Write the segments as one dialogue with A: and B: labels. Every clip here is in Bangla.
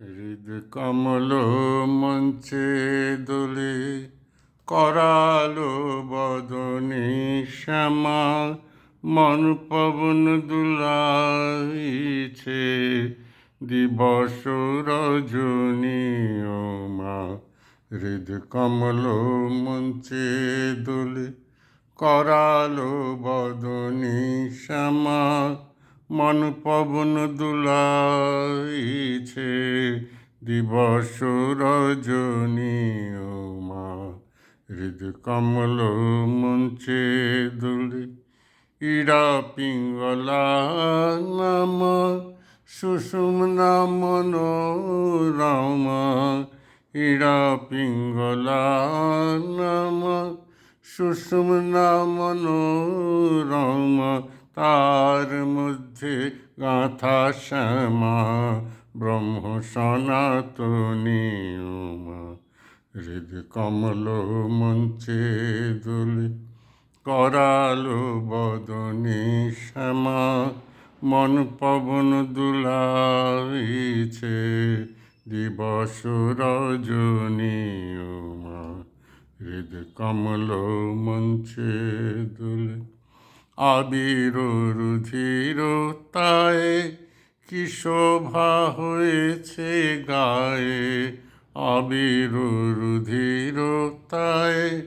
A: হৃদ কমল মঞ্চে দোলে করালো বদনে শ্যামা মন পবন দুলাইছে দিবস রজনী মা হৃদ কমল মঞ্চে দোলে করালো বদনে শ্যামা মন পবন দুলাইছে দিবস রজনী মা হৃদ কমল মঞ্চে দুলে ইরা পিঙ্গলা নাম, সুষুম নাম রামা ইরা পিঙ্গলা নাম, সুষুম নাম রামা তার মধ্যে গাথা শ্যামা ব্রহ্ম সনাতনী উমা হৃদ কমল মঞ্চে দোলে করালো বদনে শ্যামা। মন পবন দুলাইছে দিবস রজনী উমা হৃদ কমল মঞ্চে দোলে আবির রুধির তায়ে কি শোভা হয়েছে গায়ে? আবির রুধির তায়ে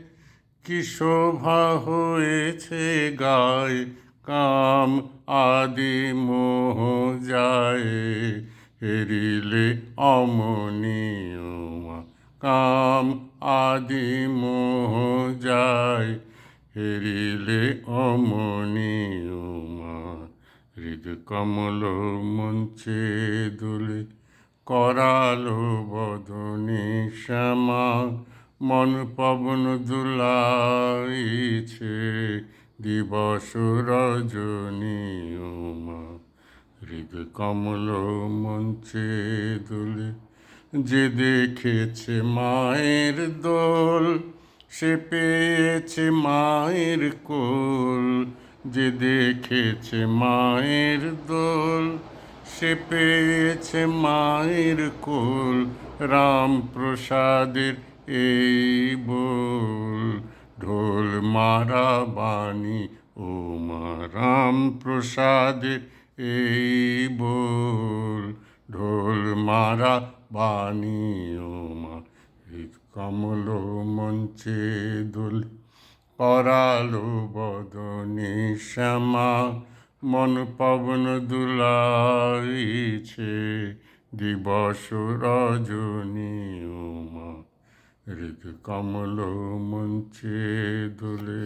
A: কি শোভা হয়েছে গায়ে? কাম আদি মোহ যায়, হেরিলে অমনীয়মা কাম আদি মোহ যায়, হেরিলে অমনীয়মা হৃদ কমল মঞ্চে দুলে করালো বদনে শ্যামা, মন পবন দুলাইছে দিবস রজনী উমা। হৃদ কমল মঞ্চে দুলে যে দেখেছে মায়ের দোল, সে পেয়েছে মায়ের কোল। যে দেখেছে মায়ের দোল, সে পেয়েছে মায়ের কোল রাম প্রসাদের এই বল। ঢোল মারা বাণী, ও মা রাম প্রসাদের এই বল। ঢোল মারা বাণী, ও মা কমল মঞ্চে দোল। পরালো বদনি শ্যামা মন পবন দুলাইছে দিবস রজনী উমা। ঋতু কমল মঞ্চে দোলে